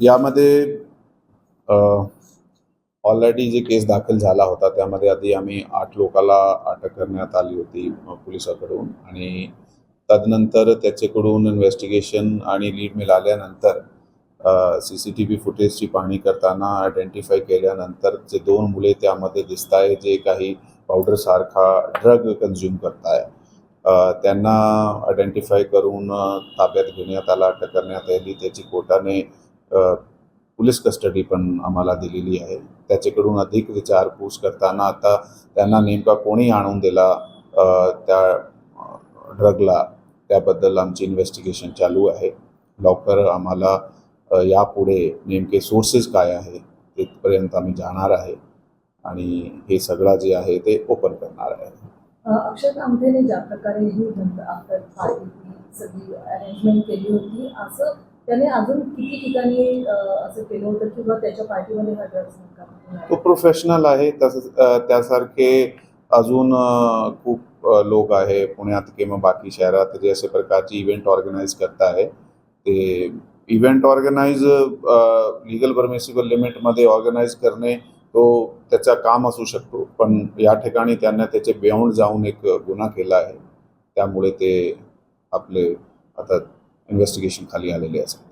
यामध्ये ऑलरेडी जे केस दाखल झाला होता त्यामध्ये आधी आम्ही आठ लोकाला अटक करण्यात आली होती पोलिसाकडून. आणि तदनंतर त्याच्याकडून इन्व्हेस्टिगेशन आणि लीड मिळाल्यानंतर सी सी टी व्ही फुटेजची पाहणी करताना आयडेंटिफाय केल्यानंतर जे दोन मुले त्यामध्ये दिसत आहे जे काही पावडरसारखा ड्रग कन्झ्युम करताय आहे त्यांना आयडेंटिफाय करून ताब्यात घेण्यात आला अटक करण्यात आली. त्याची कोर्टाने पोलीस कस्टडी पण आम्हाला दिलेली आहे. त्याच्याकडून अधिक विचारपूस करताना आता त्यांना नेमका कोणी आणून दिला त्या ड्रगला? त्याबद्दल आमची इन्व्हेस्टिगेशन चालू आहे. लवकर आम्हाला यापुढे नेमके सोर्सेस काय आहे तिथपर्यंत आम्ही जाणार आहे. आणि हे सगळं जे आहे ते ओपन करणार आहे. अक्षय ज्या प्रकारे ही सगळी अरेंजमेंट केली होती असं त्याने अजून किती ठिकाणी असं केलं होतं किंवा त्याच्या पार्टीमध्ये हा ड्रग्स तो प्रोफेशनल आहे तसंच त्यासारखे अजून खूप लोक आहे पुण्यात किंवा बाकी शहरात जे असे प्रकारचे इव्हेंट ऑर्गनाईज करत आहे. ते इव्हेंट ऑर्गनाईज लिगल परमिसिबल लिमिटमध्ये ऑर्गनाईज करणे तो त्याचा काम असू शकतो. पण या ठिकाणी त्यांना त्याचे बियॉन्ड जाऊन एक गुन्हा केला आहे. त्यामुळे ते आपले आता इन्व्हेस्टिगेशन खाली आलेले असेल